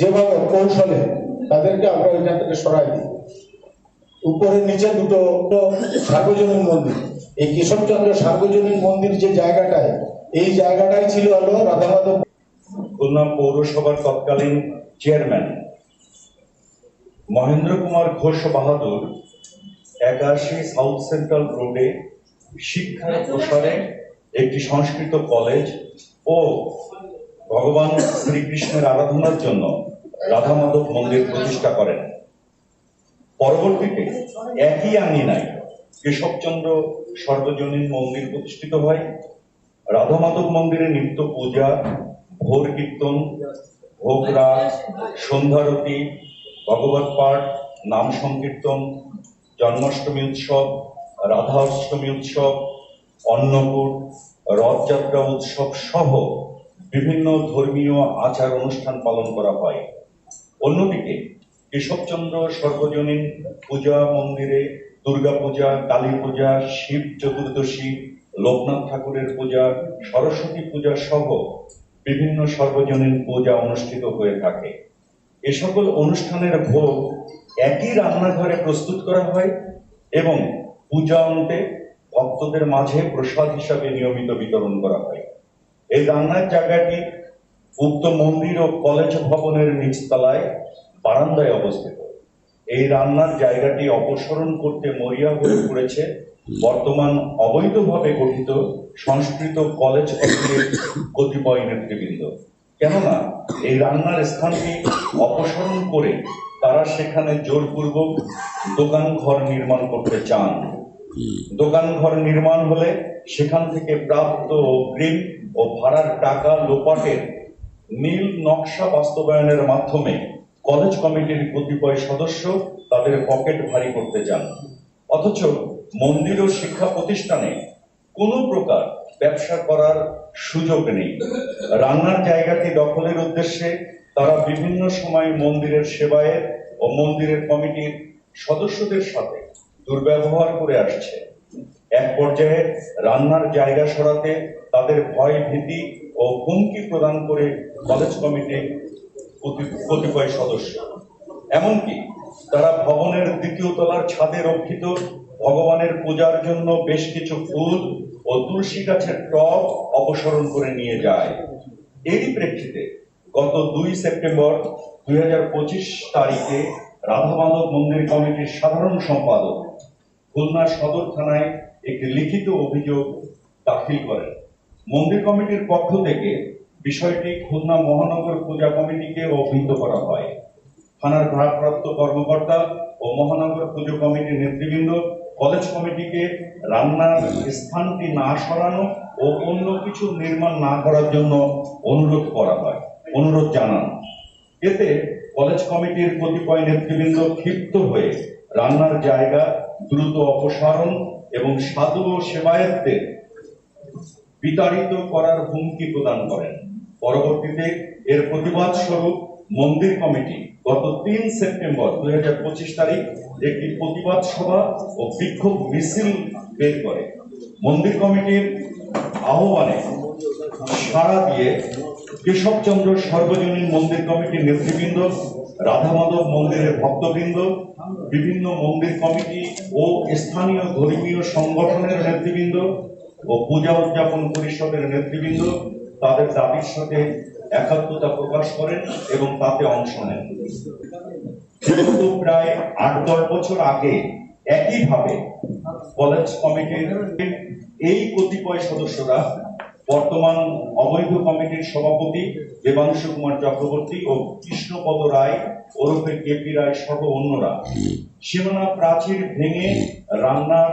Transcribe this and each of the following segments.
যেভাবে কৌশলে তাদেরকে আমরা ওইখান থেকে সরাই দিই। উপরে নিচে দুটো সার্বজনীন মন্দির। এই কেশবচন্দ্র সার্বজনীন মন্দির যে জায়গাটায়, এই জায়গাটাই ছিল হলো রাধা মাধব খুলনা পৌরসভার তৎকালীন চেয়ারম্যান। মহেন্দ্র কুমার ঘোষ বাহাদুর একাশি সাউথ সেন্ট্রাল রোডে শিক্ষার প্রসারে একটি সংস্কৃত কলেজ ও ভগবান শ্রীকৃষ্ণের আরাধনার জন্য রাধা মাধব মন্দির প্রতিষ্ঠা করেন। পরবর্তীতে একই আঙিনায় কেশবচন্দ্র সর্বজনীন মন্দির প্রতিষ্ঠিত হয়। রাধা মাধব মন্দিরে নিত্য পূজা, ভোর কীর্তন ভোগরা সন্ধ্যারতি ভগবত পাঠ, নাম সংকীর্তন, জন্মাষ্টমী উৎসব, রাধা অষ্টমী উৎসব, অন্নকূট, রথযাত্রা উৎসব সহ বিভিন্ন ধর্মীয় আচার অনুষ্ঠান পালন করা হয়। অন্যদিকে কেশবচন্দ্র সর্বজনীন পূজা মন্দিরে দুর্গা পূজা কালী পূজা শিব চতুর্দশী, লোকনাথ ঠাকুরের পূজা, সরস্বতী পূজা সহ বিভিন্ন সর্বজনীন পূজা অনুষ্ঠিত হয়ে থাকে। এ সকল অনুষ্ঠানের ভোগ একই রান্নাঘরে প্রস্তুত করা হয় এবং পূজা অন্তে ভক্তদের মাঝে প্রসাদ হিসাবে নিয়মিত বিতরণ করা হয়। এই রান্নার জায়গাটি উক্ত মন্দির ও কলেজ ভবনের নিচতলায় বারান্দায় অবস্থিত। এই রান্নার জায়গাটি অপসারণ করতে মরিয়া হয়ে পড়েছে। বর্তমান অবৈধভাবে গঠিত সংস্কৃত কলেজ কমিটির কতিপয় নেতৃবৃন্দ। কেননা, এই রান্নার স্থানটি অপসারণ করে তারা সেখানে জোরপূর্বক দোকান ঘর নির্মাণ করতে চান। দোকান ঘর নির্মাণ হলে সেখান থেকে প্রাপ্ত অগ্রিম ও ভাড়ার টাকা লোপাটের নীল নকশা বাস্তবায়নের মাধ্যমে কলেজ কমিটির কতিপয় সদস্য তাদের পকেট ভারী করতে চান। অথচ মন্দির ও শিক্ষা প্রতিষ্ঠানে কোনো প্রকার ব্যবসা করার সুযোগ নেই। রান্নার জায়গাটি দখলের উদ্দেশ্যে তারা বিভিন্ন সময় মন্দিরের সেবায়ের ও মন্দিরের কমিটির সদস্যদের সাথে দুর্ব্যবহার করে আসছে। এক পর্যায়ে রান্নার জায়গা সরাতে তাদের ভয়, ভীতি ও হুমকি প্রদান করে কলেজ কমিটি কতিপয় সদস্য। এমনকি তারা ভবনের দ্বিতীয় তলার ছাদে রক্ষিত, ভগবানের পূজার জন্য বেশ কিছু ফুল ও তুলসী গাছের টব অপসারণ করে নিয়ে যায়। এরই প্রেক্ষিতে গত দুই সেপ্টেম্বর দুই হাজার পঁচিশ তারিখে রাধা মাধব মন্দির কমিটির সাধারণ সম্পাদক খুলনা সদর থানায় একটি লিখিত অভিযোগ দাখিল করেন। মন্দির কমিটির পক্ষ থেকে বিষয়টি খুলনা মহানগর পূজা কমিটিকে অবহিত করা হয়। থানার ভারপ্রাপ্ত কর্মকর্তা ও মহানগর পুজো কমিটির নেতৃবৃন্দ, কলেজ কমিটিকে রান্নার স্থানটি না সরানো ও অন্য কিছু নির্মাণ না করার জন্য অনুরোধ করা হয়। অনুরোধ জানান। এতে কলেজ কমিটির কতিপয় নেতৃবৃন্দ ক্ষিপ্ত হয়ে রান্নার জায়গা দ্রুত অপসারণ এবং সাধু ও সেবায়তদের বিতাড়িত করার হুমকি প্রদান করেন। পরবর্তীতে এর প্রতিবাদ স্বরূপ মন্দির কমিটি গত তিন সেপ্টেম্বর দুই হাজার পঁচিশ তারিখ একটি প্রতিবাদ সভা ও বিক্ষোভ মিছিল বের করে। মন্দির কমিটির আহ্বানে সাড়া দিয়ে কেশবচন্দ্র সর্বজনীন মন্দির কমিটির নেতৃবৃন্দ রাধা মাধব মন্দিরের ভক্তবৃন্দ, বিভিন্ন মন্দির কমিটি ও স্থানীয় ধর্মীয় সংগঠনের নেতৃবৃন্দ ও পূজা উদযাপন পরিষদের নেতৃবৃন্দ তাদের দাবির সাথে একাত্মতা প্রকাশ করেন এবং তাতে অংশ নেন। কিন্তু প্রায় আট দশ বছর আগে একইভাবে কলেজ কমিটির এই কতিপয় সদস্যরা বর্তমান অবৈধ কমিটির সভাপতি দেবাংশু কুমার চক্রবর্তী ও কৃষ্ণপদ রায়, ওরফে কেপি রায় সহ অন্যরা। সীমানা প্রাচীর ভেঙে রান্নার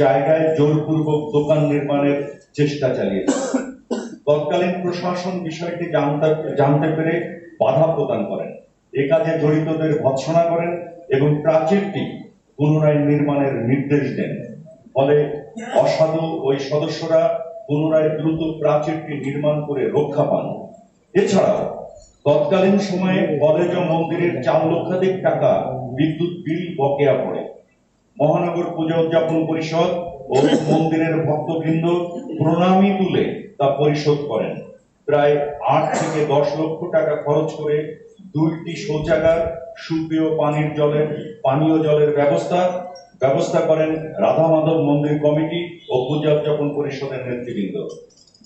জায়গায় জোরপূর্বক দোকান নির্মাণের চেষ্টা চালিয়েছে। তৎকালীন প্রশাসন বিষয়টি জানতে জানতে পেরে বাধা প্রদান করেন। এ কাজে জড়িতদের ভৎসনা করেন এবং প্রাচীরটি পুনরায় নির্মাণের নির্দেশ দেন। ফলে অসাধু ওই সদস্যরা পুনরায় দ্রুত প্রাচীরটি নির্মাণ করে রক্ষা পান। এছাড়াও, তৎকালীন সময়ে কলেজ ও মন্দিরের চার লক্ষাধিক টাকা বিদ্যুৎ বিল বকেয়া পড়ে। মহানগর পূজা উদযাপন পরিষদ ও মন্দিরের ভক্তবৃন্দ প্রণামী তুলে তা পরিশোধ করেন। প্রায় আট থেকে দশ লক্ষ টাকা খরচ করে দুইটি শৌচাগার, সুপেয় পানির জলের, পানীয় জলের ব্যবস্থা ব্যবস্থা করেন রাধা মাধব মন্দির কমিটি ও পূজা উদযাপন পরিষদের নেতৃবৃন্দ,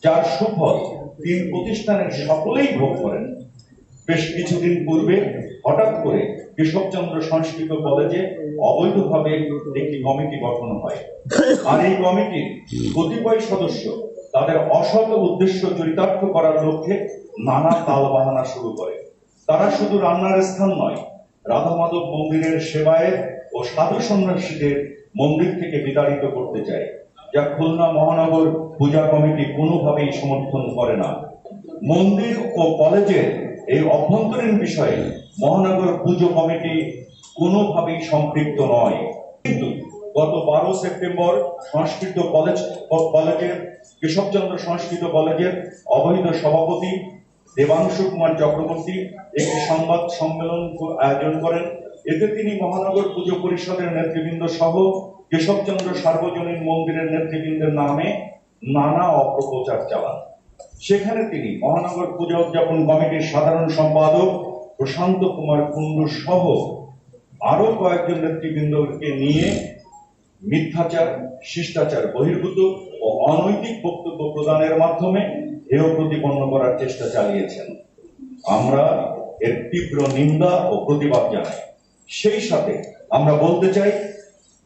যার সুফল তিন প্রতিষ্ঠানের সকলেই ভোগ করেন। বেশ কিছুদিন পূর্বে হঠাৎ করে কেশবচন্দ্র সংস্কৃত কলেজে অবৈধভাবে একটি কমিটি গঠন হয়। আর এই কমিটির কতিপয় সদস্য তাদের অসৎ উদ্দেশ্য চরিতার্থ করার লক্ষ্যে নানা তাল বাহানা শুরু করে। তারা শুধু রান্নার স্থান নয় রাধা মাধব মন্দিরের সেবায়েত ও সাধু সন্ন্যাসীদের মন্দির থেকে বিতাড়িত করতে চায়। যা খুলনা মহানগর পূজা কমিটি কোনোভাবেই সমর্থন করে না। মন্দির ও কলেজের এই অভ্যন্তরীণ বিষয়ে মহানগর পুজো কমিটি কোনোভাবেই সম্পৃক্ত নয়। কিন্তু গত বারো সেপ্টেম্বর সংস্কৃত কলেজ, কলেজের কেশবচন্দ্র সংস্কৃত কলেজের অবৈধ সভাপতি দেবাংশু কুমার চক্রবর্তী একটি সংবাদ সম্মেলন আয়োজন করেন। এতে তিনি মহানগর পুজো পরিষদের নেতৃবৃন্দ সহ কেশবচন্দ্র সার্বজনীন মন্দিরের নেতৃবৃন্দের নামে নানা অপপ্রচার চালান। সেখানে তিনি মহানগর পূজা উদযাপন কমিটির সাধারণ সম্পাদক প্রশান্ত কুমার কুণ্ডু সহ আরও কয়েকজন নেতৃবৃন্দকে নিয়ে মিথ্যাচার, শিষ্টাচার বহির্ভূত ও অনৈতিক বক্তব্য প্রদানের মাধ্যমে হেয় প্রতিপন্ন করার চেষ্টা চালিয়েছেন। আমরা এর তীব্র নিন্দা ও প্রতিবাদ জানাই। সেই সাথে আমরা বলতে চাই,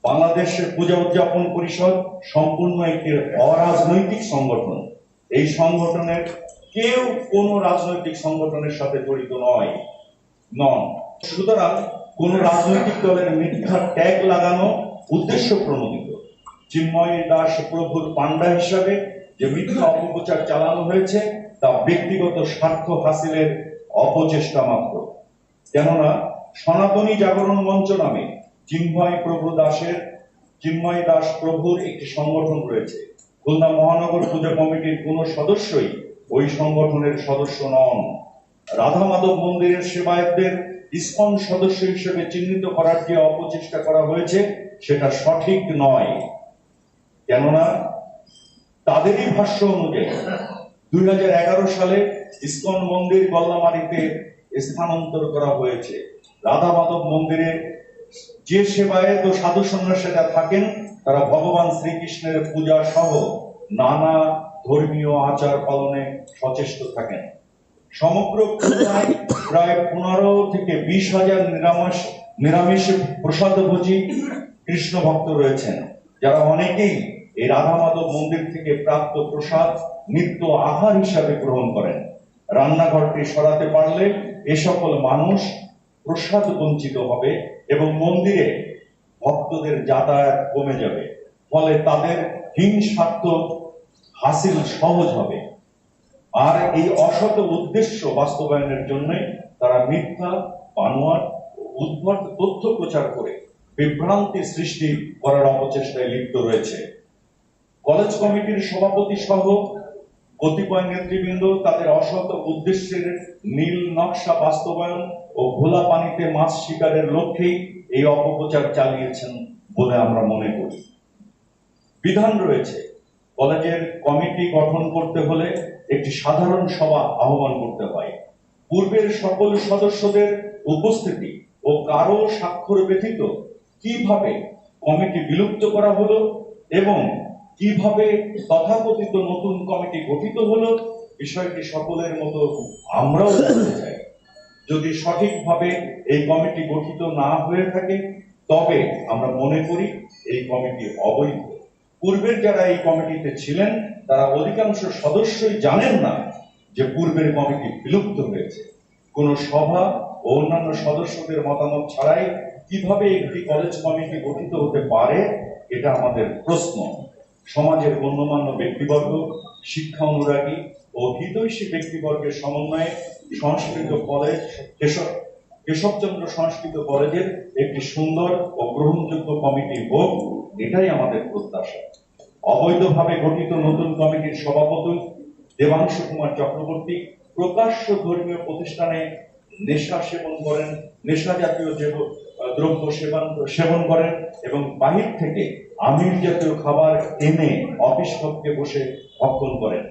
বাংলাদেশের পূজা উদযাপন পরিষদ সম্পূর্ণ একটি অরাজনৈতিক সংগঠন। এই সংগঠনের কেউ কোন রাজনৈতিক সংগঠনের সাথে জড়িত নয়, নন। সুতরাং কোন রাজনৈতিক দলের মিথ্যা ট্যাগ লাগানো উদ্দেশ্য প্রণোদিত। চিন্ময় দাস প্রভুর পান্ডা হিসাবে যে মিথ্যা অপপ্রচার চালানো হয়েছে, তা ব্যক্তিগত স্বার্থ হাসিলের অপচেষ্টা মাত্র। কেননা সনাতনী জাগরণ মঞ্চ নামে চিন্ময় প্রভু দাসের চিন্ময় দাস প্রভুর একটি সংগঠন রয়েছে। খুলনা মহানগর পূজা কমিটির কোন সদস্যই ওই সংগঠনের সদস্য নন। রাধা মাধব মন্দিরের সেবায়তদের ইসকন সদস্য হিসেবে চিহ্নিত করার যে অপচেষ্টা করা হয়েছে, সেটা সঠিক নয়। কেননা, তাদেরই ভাষ্য অনুযায়ী দুই হাজার এগারো সালে ইসকন মন্দির গল্লামারিতে স্থানান্তর করা হয়েছে। রাধা মাধব মন্দিরে যে সেবায়ত ও সাধু সন্ন্যাসীরা থাকেন, তারা ভগবান শ্রীকৃষ্ণের পূজা সহ নানা ধর্মীয় আচার পালনে সচেষ্ট থাকেন। সমগ্র প্রায় পনেরো থেকে বিশ হাজার নিরামিষ নিরামিষ প্রসাদভোজী কৃষ্ণ ভক্ত রয়েছেন, যারা অনেকেই এই রাধা মাধব মন্দির থেকে প্রাপ্ত প্রসাদ নিত্য আহার হিসাবে গ্রহণ করেন। রান্নাঘরটি সরাতে পারলে এ সকল মানুষ প্রসাদ বঞ্চিত হবে এবং মন্দিরে ভক্তদের যাতায়াত কমে যাবে। ফলে তাদের হিংসার্থ হাসিল সহজ হবে। আর এই অসৎ উদ্দেশ্য বাস্তবায়নের জন্য তারা মিথ্যা বানোয়ার ও উদ্ভট তথ্য প্রচার করে বিভ্রান্তি সৃষ্টি করার অপচেষ্টায় লিপ্ত রয়েছে। কলেজ কমিটির সভাপতি সহ কতিপয় নেতৃবৃন্দ তাদের অসৎ উদ্দেশ্যের নীল নকশা বাস্তবায়ন ও ভোলা পানিতে মাছ শিকারের লক্ষ্যেই এই অপপ্রচার চালিয়েছেন বলে আমরা মনে করি। বিধান রয়েছে, কলেজের কমিটি গঠন করতে হলে একটি সাধারণ সভা আহ্বান করতে হয়। পূর্বের সকল সদস্যদের উপস্থিতি ও কারও স্বাক্ষর ব্যতীত কীভাবে কমিটি বিলুপ্ত করা হলো এবং কীভাবে তথাকথিত নতুন কমিটি গঠিত হলো, বিষয়টি সকলের মতো আমরাও জানতে চাই। যদি সঠিকভাবে এই কমিটি গঠিত না হয়ে থাকে, তবে আমরা মনে করি এই কমিটি অবৈধ। পূর্বের যারা এই কমিটিতে ছিলেন, তারা অধিকাংশ সদস্যই জানেন না যে পূর্বের কমিটি বিলুপ্ত হয়েছে। কোন সভা ও অন্যান্য সদস্যদের মতামত ছাড়াই কীভাবে একটি কলেজ কমিটি গঠিত হতে পারে, এটা আমাদের প্রশ্ন। সমাজের গণ্যমান্য ব্যক্তিবর্গ, শিক্ষা অনুরাগী ও হিতৈষী ব্যক্তিবর্গের সমন্বয়ে সংস্কৃত কলেজ, কেশব, কেশবচন্দ্র সংস্কৃত কলেজের একটি সুন্দর ও গ্রহণযোগ্য কমিটি হোক, এটাই আমাদের প্রত্যাশা। অবৈধভাবে গঠিত নতুন কমিটির সভাপতি দেবাংশু কুমার চক্রবর্তী প্রকাশ্য ধর্মীয় প্রতিষ্ঠানে নেশা সেবন করেন, নেশা জাতীয় যে- দ্রব্য সেবন সেবন করেন এবং বাহির থেকে আমির জাতীয় খাবার এনে অফিস কক্ষে বসে ভক্ষণ করেন,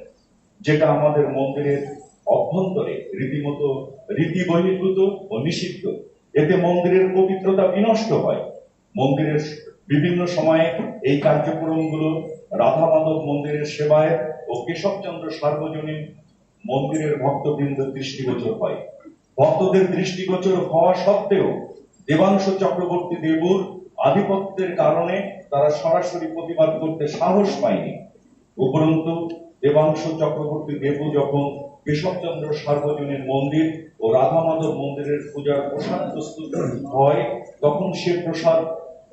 যেটা আমাদের মন্দিরের অভ্যন্তরে রীতিমতো রীতি বহির্ভূত ও নিষিদ্ধ। এতে মন্দিরের পবিত্রতা বিনষ্ট হয়। মন্দিরের বিভিন্ন সময়ে এই কার্যক্রমগুলো রাধা মাধব মন্দিরের সেবায় ও কেশবচন্দ্র সার্বজনীন মন্দিরের ভক্তবৃন্দ দৃষ্টিগোচর হয়। ভক্তদের দৃষ্টিগোচর হওয়া সত্ত্বেও দেবাংশ চক্রবর্তী দেবুর আধিপত্যের কারণে তারা সরাসরি প্রতিবাদ করতে সাহস পায়নি। উপরন্তু, দেবাংশ চক্রবর্তী দেবু যখন কেশবচন্দ্র সার্বজনীন মন্দির ও রাধা মাধব মন্দিরের পূজার প্রসাদ প্রস্তুত হয়, তখন সে প্রসাদ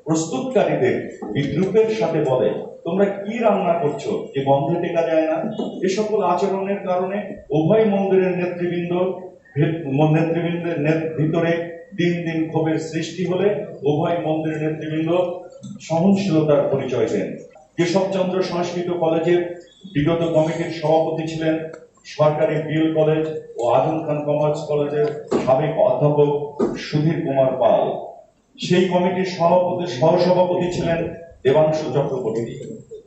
প্রস্তুতকারীদের বিদ্রুপের সাথে বলে, তোমরা কি রান্না করছ? যে গন্ধে টেকা যায় না? এ সকল আচরণের কারণে উভয় মন্দিরের নেতৃবৃন্দ নেতৃবৃন্দের ভিতরে দিন দিন ক্ষোভের সৃষ্টি হলে উভয় মন্দিরের নেতৃবৃন্দ সহনশীলতার পরিচয় দেন। কেশবচন্দ্র সংস্কৃত কলেজের বিগত কমিটির সভাপতি ছিলেন সরকারি বিএল কলেজ ও আজম খান কমার্স কলেজের সাবেক অধ্যাপক সুধীর কুমার পাল। সেই কমিটির সভাপতি সহসভাপতি ছিলেন দেবাংশু চক্রবর্তী।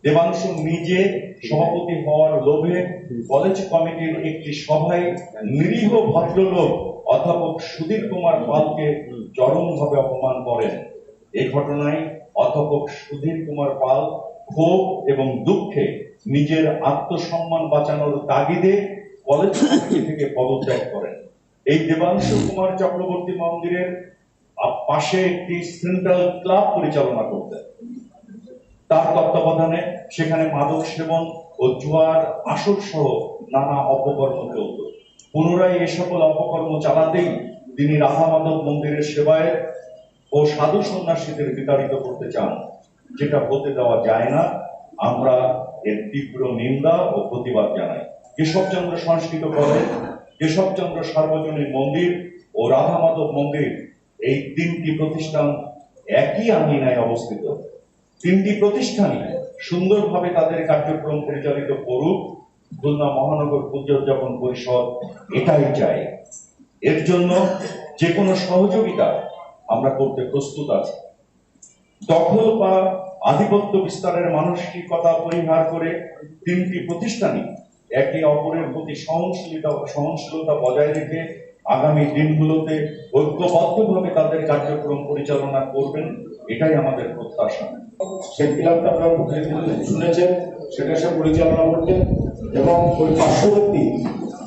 দেবাংশু নিজে সভাপতি হওয়ার লোভে কলেজ কমিটির একটি সভায় নিরীহ ভদ্রলোক অধ্যাপক সুধীর কুমার পালকে চরমভাবে অপমান করেন। এই ঘটনায় অধ্যাপক সুধীর কুমার পাল ক্ষোভ এবং দুঃখে নিজের আত্মসম্মান বাঁচানোর তাগিদে কলেজ কমিটি থেকে পদত্যাগ করেন। এই দেবাংশু কুমার চক্রবর্তী মন্দিরের পাশে একটি সেন্ট্রাল ক্লাব পরিচালনা করতেন। তার তত্ত্বাবধানে সেখানে মাদক সেবন ও জুয়ার আসর সহ নানা অপকর্ম চলত। পুনরায় এ সকল অপকর্ম চালাতেই তিনি রাধা মাধব মন্দিরের সেবায় ও সাধু সন্ন্যাসীদের বিতাড়িত করতে চান, যেটা হতে দেওয়া যায় না। আমরা এর তীব্র নিন্দা ও প্রতিবাদ জানাই। কেশবচন্দ্র সংস্কৃত কলেজ কেশবচন্দ্র সার্বজনীন মন্দির ও রাধা মাধব মন্দির এই তিনটি প্রতিষ্ঠান একই আঙিনায় অবস্থিত। তিনটি প্রতিষ্ঠানই সুন্দরভাবে তাদের কার্যক্রম পরিচালিত করুক। খুলনা মহানগর পূজোদ্যাপন পরিষদ এটাই চাই এর জন্য যে কোনো সহযোগিতা আমরা করতে প্রস্তুত আছি। দখল বা আধিপত্য বিস্তারের মানসিকতা পরিহার করে তিনটি প্রতিষ্ঠানই একে অপরের প্রতি সহনশীলতা সহনশীলতা বজায় রেখে আগামী দিনগুলোতে ঐক্যবদ্ধভাবে তাদের কার্যক্রম পরিচালনা করবেন, এটাই আমাদের প্রত্যাশা। সেই ক্লাবটা আপনারা শুনেছেন, সেটা সে পরিচালনা করতেন। এবং ওই পার্শ্ববর্তী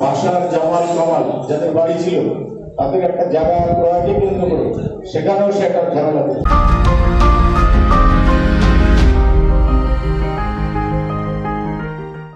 বাসার জামাল কামাল, যাদের বাড়ি ছিল, তাদের একটা জায়গা ক্রয়কে কেন্দ্র করে সেখানেও সে একটা করছে